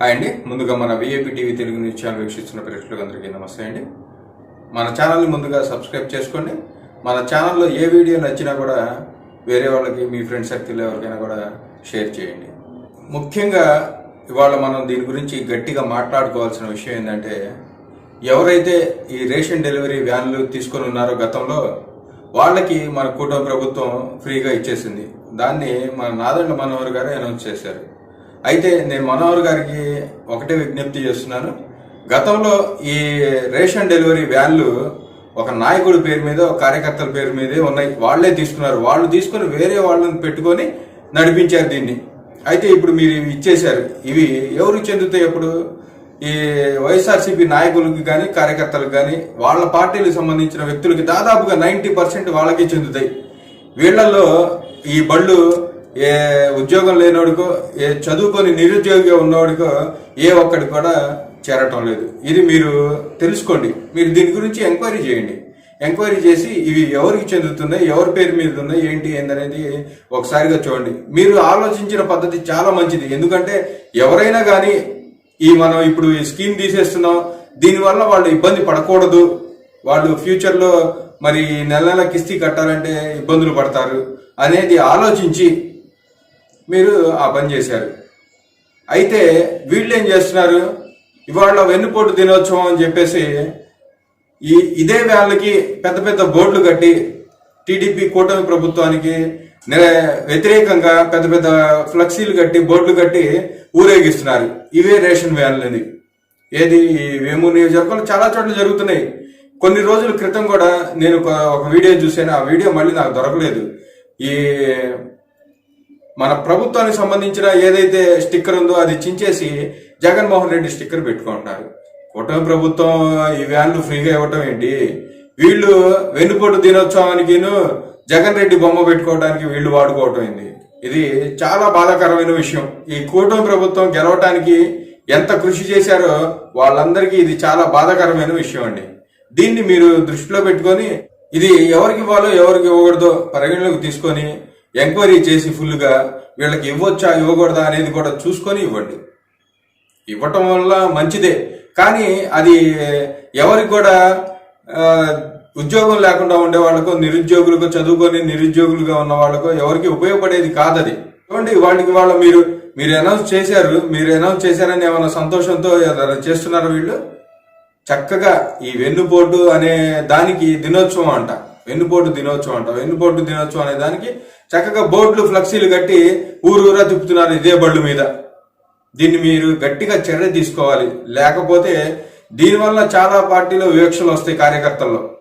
Hi అండి. ముందుగా మన VAP TV Telugu news channel వీక్షిస్తున్న ప్రేక్షకులకు అందరికీ నమస్తే అండి. మన ఛానల్ని ముందుగా సబ్స్క్రైబ్ చేసుకోండి. మన ఛానల్లో ఏ వీడియో నచ్చినా కూడా వేరే వాళ్ళకి మీ ఫ్రెండ్ సర్కిల్ ఎవరికైనా కూడా షేర్ చేయండి. ముఖ్యంగా ఇవాళ మనం దీని గురించి గట్టిగా మాట్లాడుకోవాల్సిన విషయం ఏంటంటే ఎవరైతే ఈ రేషన్ డెలివరీ వ్యాన్లు తీసుకొని ఉన్నారో గతంలో వాళ్ళకి మన కూటమి ప్రభుత్వం ఫ్రీగా ఇచ్చేసింది. దాన్ని మన నాదండ్ల మనోహర్ గారు అనౌన్స్ చేశారు. అయితే నేను మనోహర్ గారికి ఒకటే విజ్ఞప్తి చేస్తున్నాను. గతంలో ఈ రేషన్ డెలివరీ వ్యాన్లు ఒక నాయకుడి పేరు మీద ఒక కార్యకర్తల పేరు మీదే ఉన్నాయి. వాళ్ళే తీసుకున్నారు. వాళ్ళు తీసుకుని వేరే వాళ్ళని పెట్టుకొని నడిపించారు దీన్ని. అయితే ఇప్పుడు మీరు ఇవి ఇచ్చేశారు. ఇవి ఎవరికి చెందుతాయి ఇప్పుడు ఈ వైఎస్ఆర్సీపీ నాయకులకి కానీ కార్యకర్తలకు కానీ వాళ్ళ పార్టీలకు సంబంధించిన వ్యక్తులకి దాదాపుగా నైంటీ పర్సెంట్ వాళ్ళకే చెందుతాయి. వీళ్ళల్లో ఈ బళ్ళు ఏ ఉద్యోగం లేనోడికో ఏ చదువుకొని నిరుద్యోగిగా ఉన్నవాడికో ఏ ఒక్కడి కూడా చేరటం లేదు. ఇది మీరు తెలుసుకోండి. మీరు దీని గురించి ఎంక్వైరీ చేయండి. ఎంక్వైరీ చేసి ఇవి ఎవరికి చెందుతున్నాయి ఎవరి పేరు మీద ఉన్నాయి ఏంటి ఏందనేది ఒకసారిగా చూడండి. మీరు ఆలోచించిన పద్ధతి చాలా మంచిది. ఎందుకంటే ఎవరైనా కానీ ఈ మనం ఇప్పుడు ఈ స్కీమ్ తీసేస్తున్నాం దీనివల్ల వాళ్ళు ఇబ్బంది పడకూడదు. వాళ్ళు ఫ్యూచర్లో మరి నెల నెల కిస్తీ కట్టాలంటే ఇబ్బందులు పడతారు అనేది ఆలోచించి మీరు ఆ పని చేశారు. అయితే వీళ్ళు ఏం చేస్తున్నారు? ఇవాళ వెన్నుపోటు దినోత్సవం అని చెప్పేసి ఈ ఇదే వాళ్ళకి పెద్ద పెద్ద బోర్డులు కట్టి టీడీపీ కూటమి ప్రభుత్వానికి వ్యతిరేకంగా పెద్ద పెద్ద ఫ్లెక్సీలు కట్టి బోర్డులు కట్టి ఊరేగిస్తున్నారు. ఇవే రేషన్ వ్యాన్లని ఏది? మేము వేమూరు నియోజకవర్గంలో చాలా చోట్ల జరుగుతున్నాయి. కొన్ని రోజుల క్రితం కూడా నేను ఒక ఒక వీడియో చూశాను. ఆ వీడియో మళ్ళీ నాకు దొరకలేదు. ఈ మన ప్రభుత్వానికి సంబంధించిన ఏదైతే స్టిక్కర్ ఉందో అది చించేసి జగన్మోహన్ రెడ్డి స్టిక్కర్ పెట్టుకుంటున్నారు. కూటమి ప్రభుత్వం ఈ వ్యాన్లు ఫ్రీగా ఇవ్వటం ఏంటి? వీళ్ళు వెన్నుపోటు దినోత్సవానికిను జగన్ రెడ్డి బొమ్మ పెట్టుకోవడానికి వీళ్ళు వాడుకోవటం ఏంది ఇది చాలా బాధాకరమైన విషయం. ఈ కూటమి ప్రభుత్వం గెలవటానికి ఎంత కృషి చేశారో వాళ్ళందరికీ ఇది చాలా బాధాకరమైన విషయం అండి. దీన్ని మీరు దృష్టిలో పెట్టుకొని ఇది ఎవరికి ఇవ్వాలో ఎవరికి ఇవ్వకూడదో పరిగణలోకి తీసుకొని ఎంక్వైరీ చేసి ఫుల్గా వీళ్ళకి ఇవ్వొచ్చా ఇవ్వకూడదా అనేది కూడా చూసుకొని ఇవ్వండి. ఇవ్వటం వల్ల మంచిదే. కానీ అది ఎవరికి కూడా ఉద్యోగం లేకుండా ఉండే వాళ్ళకో నిరుద్యోగులకు చదువుకొని నిరుద్యోగులుగా ఉన్న వాళ్ళకో ఎవరికి ఉపయోగపడేది కాదది. చూడండి వాళ్ళకి వాళ్ళ మీరు మీరు అనౌన్స్ చేశారు మీరు అనౌన్స్ చేశారని ఏమైనా సంతోషంతో చేస్తున్నారు వీళ్ళు? చక్కగా ఈ వెన్నుపోటు అనే దానికి దినోత్సవం అంట. వెన్నుపోటు దినోత్సవం అంట. వెన్నుపోటు దినోత్సవం అనే దానికి చక్కగా బోట్లు ఫ్లెక్సీలు కట్టి ఊరూరా తిప్పుతున్నారు ఇదే బళ్ళు మీద. దీన్ని మీరు గట్టిగా చర్య తీసుకోవాలి. లేకపోతే దీనివల్ల చాలా పార్టీలో వివక్షలు వస్తాయి కార్యకర్తల్లో.